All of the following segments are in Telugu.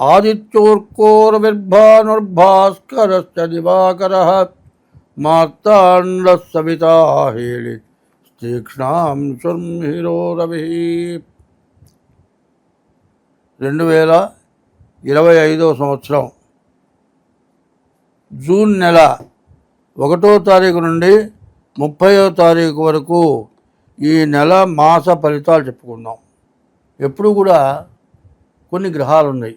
త్వం భక్తానాం ఏకదం తముపాస్మహే ఆదిత్యోర్కోరవిర్భానుర్భాస్కరశ్చ దివాకరः మార్తాండः తీక్ష్ణాం రవి. రెండు వేల ఇరవై ఐదో సంవత్సరం జూన్ నెల ఒకటో తారీఖు నుండి ముప్పయో తారీఖు వరకు ఈ నెల మాస ఫలితాలు చెప్పుకుందాం. ఎప్పుడు కూడా కొన్ని గ్రహాలు ఉన్నాయి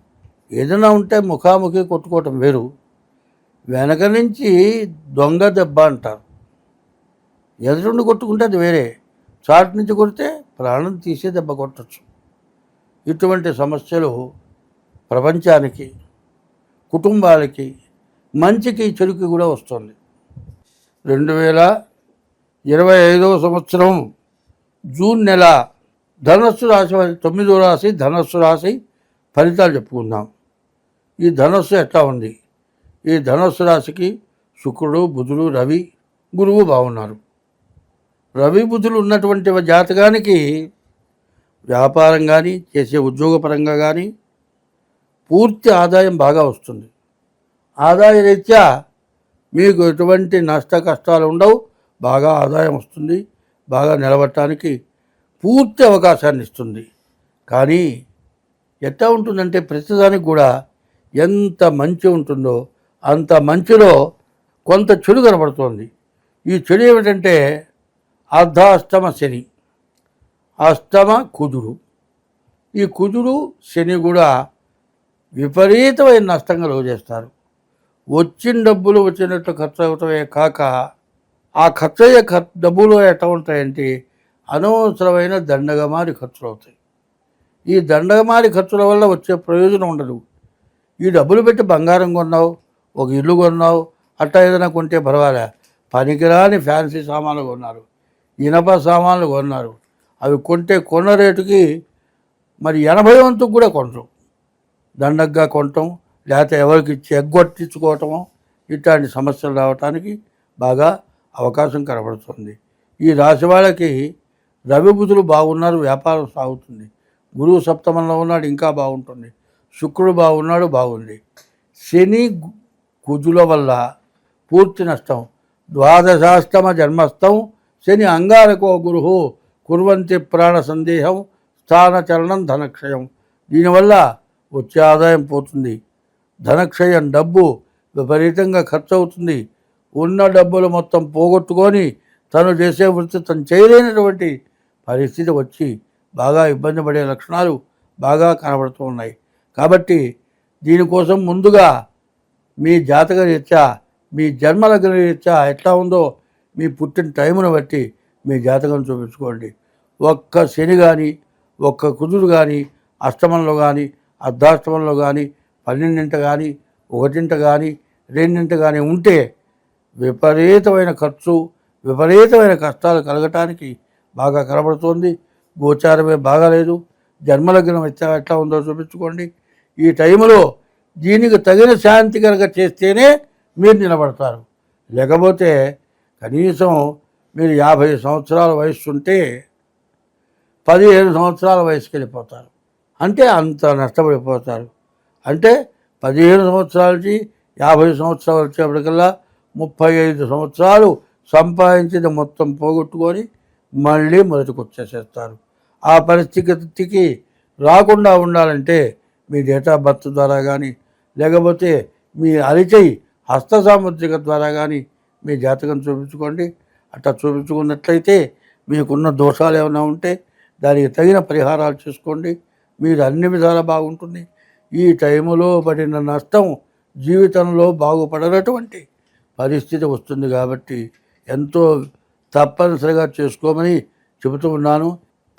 ఏదైనా ఉంటే ముఖాముఖి కొట్టుకోవటం వేరు. వెనక నుంచి దొంగ దెబ్బ అంటారు. ఎదురుండి కొట్టుకుంటే అది వేరే. చాటు నుంచి కొడితే ప్రాణం తీసే దెబ్బ కొట్టచ్చు. ఇటువంటి సమస్యలు ప్రపంచానికి కుటుంబాలకి మంచికి చెడుకి కూడా వస్తుంది. రెండు వేల ఇరవై ఐదవ సంవత్సరం జూన్ నెల ధనస్సు రాశి తొమ్మిదో రాశి ధనస్సు రాశి ఫలితాలు చెప్పుకుందాం. ఈ ధనస్సు ఎట్లా ఉంది? ఈ ధనస్సు రాశికి శుక్రుడు బుధుడు రవి గురువు బాగున్నారు రవి బుధులు ఉన్నటువంటి జాతకానికి వ్యాపారం కానీ చేసే ఉద్యోగపరంగా కానీ పూర్తి ఆదాయం బాగా వస్తుంది. ఆదాయ రీత్యా మీకు ఎటువంటి నష్ట కష్టాలు ఉండవు బాగా ఆదాయం వస్తుంది బాగా నిలబడటానికి పూర్తి అవకాశాన్ని ఇస్తుంది. కానీ ఎట్లా ఉంటుందంటే ప్రతిదానికి కూడా ఎంత మంచి ఉంటుందో అంత మంచిలో కొంత చెడు కనబడుతోంది. ఈ చెడు ఏమిటంటే అర్ధాష్టమ శని అష్టమ కుజుడు. ఈ కుజుడు శని కూడా విపరీతమైన నష్టంగా చేస్తారు వచ్చిన డబ్బులు వచ్చినట్టు ఖర్చు అవటమే కాక ఆ ఖర్చు అయ్యే డబ్బులు ఎట్లా ఉంటాయంటే అనవసరమైన దండగమారి ఖర్చులు అవుతాయి ఈ దండగమారి ఖర్చుల వల్ల వచ్చే ప్రయోజనం ఉండదు. ఈ డబ్బులు పెట్టి బంగారం కొన్నావు ఒక ఇల్లు కొన్నావు అట్టా ఏదైనా కొంటే పర్వాలే. పనికిరాని ఫ్యాన్సీ సామాన్లు కొన్నారు. ఇనప సామాన్లు కొన్నారు. అవి కొంటే కొన్న రేటుకి మరి ఎనభై వంతుకు కూడా కొనటం దండగ్గా కొనటం లేకపోతే ఎవరికి ఇచ్చి ఎగ్గొట్టించుకోవటము ఇట్లాంటి సమస్యలు రావటానికి బాగా అవకాశం కనబడుతుంది. ఈ రాశి వాళ్ళకి రవి బుధులు బాగున్నారు వ్యాపారం సాగుతుంది. గురువు సప్తమంలో ఉన్నాడు ఇంకా బాగుంటుంది. శుక్రుడు బాగున్నాడు బాగుంది. శని కుజుల వల్ల పూర్తి నష్టం. ద్వాదశాష్టమ జన్మస్థం. శని అంగారకో గురు కుర్వంతి ప్రాణ సందేహం స్థానచలనం ధనక్షయం. దీనివల్ల వచ్చే ఆదాయం పోతుంది. ధనక్షయం డబ్బు విపరీతంగా ఖర్చు అవుతుంది ఉన్న డబ్బులు మొత్తం పోగొట్టుకొని తను చేసే వృత్తి తను చేయలేనటువంటి పరిస్థితి వచ్చి బాగా ఇబ్బంది పడే లక్షణాలు బాగా కనబడుతూ ఉన్నాయి. కాబట్టి దీనికోసం ముందుగా మీ జాతక రీత్యా మీ జన్మలగ్న రీత్యా ఎట్లా ఉందో మీ పుట్టిన టైమును బట్టి మీ జాతకం చూపించుకోండి. ఒక్క శని కానీ ఒక్క కుదురు కానీ అష్టమంలో కానీ అర్ధాష్టమంలో కానీ పన్నెండింట కానీ ఒకటింట కానీ రెండింట కానీ ఉంటే విపరీతమైన ఖర్చు విపరీతమైన కష్టాలు కలగటానికి బాగా కనబడుతోంది. గోచారమే బాగాలేదు. జన్మలగ్నం ఎట్లా ఎట్లా ఉందో చూపించుకోండి. ఈ టైంలో దీనికి తగిన శాంతి కనుక చేస్తేనే మీరు నిలబడతారు. లేకపోతే కనీసం మీరు యాభై సంవత్సరాల వయస్సు ఉంటే పదిహేను సంవత్సరాల వయసుకి వెళ్ళిపోతారు. అంటే అంత నష్టపడిపోతారు. అంటే పదిహేను సంవత్సరాల నుంచి యాభై సంవత్సరాలు వచ్చేప్పటికల్లా ముప్పై ఐదు సంవత్సరాలు సంపాదించింది మొత్తం పోగొట్టుకొని మళ్ళీ మొదటికి వచ్చేసేస్తారు ఆ పరిస్థితికి రాకుండా ఉండాలంటే మీ డేట్ ఆఫ్ బర్త్ ద్వారా కానీ లేకపోతే మీ అరిచేయి హస్త సాముద్రిక ద్వారా కానీ మీ జాతకం చూపించుకోండి. అట్లా చూపించుకున్నట్లయితే మీకున్న దోషాలు ఏమైనా ఉంటే దానికి తగిన పరిహారాలు చేసుకోండి. మీరు అన్ని విధాలా బాగుంటుంది. ఈ టైములో పడిన నష్టం జీవితంలో బాగుపడనటువంటి పరిస్థితి వస్తుంది కాబట్టి ఎంతో తప్పనిసరిగా చేసుకోమని చెబుతూ ఉన్నాను.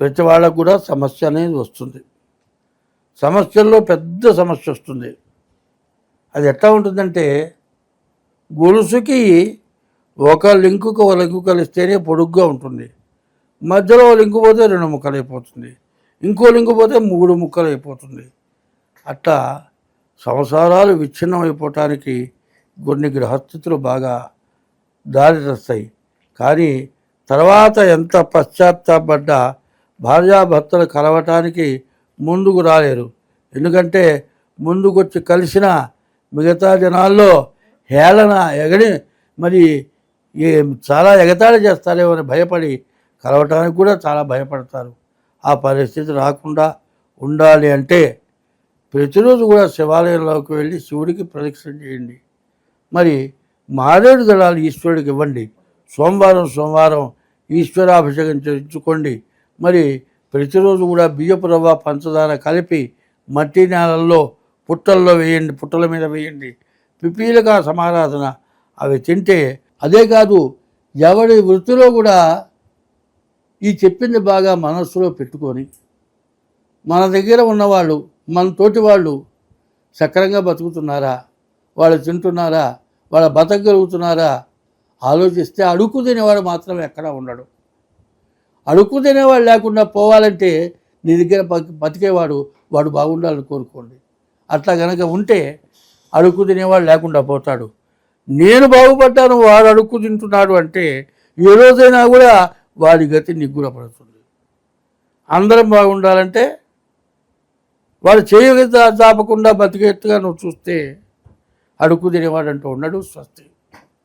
ప్రతి వాళ్ళకు కూడా సమస్య అనేది వస్తుంది. సమస్యల్లో పెద్ద సమస్య వస్తుంది. అది ఎట్లా ఉంటుందంటే గొలుసుకి ఒక లింకుకు ఒక లింకు కలిస్తేనే పొడుగ్గా ఉంటుంది. మధ్యలో ఓ లింకు పోతే రెండు ముక్కలు అయిపోతుంది. ఇంకో లింకు పోతే మూడు ముక్కలు అయిపోతుంది. అట్లా సంసారాలు విచ్ఛిన్నం అయిపోవటానికి కొన్ని గ్రహస్థితులు బాగా దారి తెస్తాయి. కానీ తర్వాత ఎంత పశ్చాత్తాపడ్డా భార్యాభర్తలు కలవటానికి ముందుకు రాలేరు. ఎందుకంటే ముందుకొచ్చి కలిసిన మిగతా జనాల్లో హేళన ఎగడి మరి చాలా ఎగతాళి చేస్తారేమో అని భయపడి కలవటానికి కూడా చాలా భయపడతారు. ఆ పరిస్థితి రాకుండా ఉండాలి అంటే ప్రతిరోజు కూడా శివాలయంలోకి వెళ్ళి శివుడికి ప్రదక్షిణ చేయండి. మరి మారేడు దళాలు ఈశ్వరుడికి ఇవ్వండి. సోమవారం సోమవారం ఈశ్వరాభిషేకం చేయించుకోండి. మరి ప్రతిరోజు కూడా బియ్యపు రవ్వ పంచదార కలిపి మట్టి నేలల్లో పుట్టల్లో వేయండి పుట్టల మీద వేయండి. పిపీలుగా సమారాధన. అవి తింటే అదే కాదు ఎవరి వృత్తిలో కూడా ఈ చెప్పింది బాగా మనస్సులో పెట్టుకొని మన దగ్గర ఉన్నవాళ్ళు మన తోటి వాళ్ళు సక్రంగా బతుకుతున్నారా? వాళ్ళు తింటున్నారా? వాళ్ళ బతకగలుగుతున్నారా? ఆలోచిస్తే అడుక్కు తినేవాడు మాత్రం ఎక్కడా ఉండడు. అడుక్కు తినేవాడు లేకుండా పోవాలంటే నీ దగ్గర బతి- బతికేవాడు వాడు బాగుండాలని కోరుకోండి. అట్లా కనుక ఉంటే అడుక్కు తినేవాడు లేకుండా పోతాడు. నేను బాగుపడ్డాను వాడు అడుక్కు తింటున్నాడు అంటే ఏ రోజైనా కూడా వాడి గతి నిగ్గుర పడుతుంది అందరం బాగుండాలంటే వాడు చేయగ దాపకుండా బతికేట్టుగా నువ్వు చూస్తే అడుక్కు తినేవాడు అంటూ ఉన్నాడు స్వస్తి.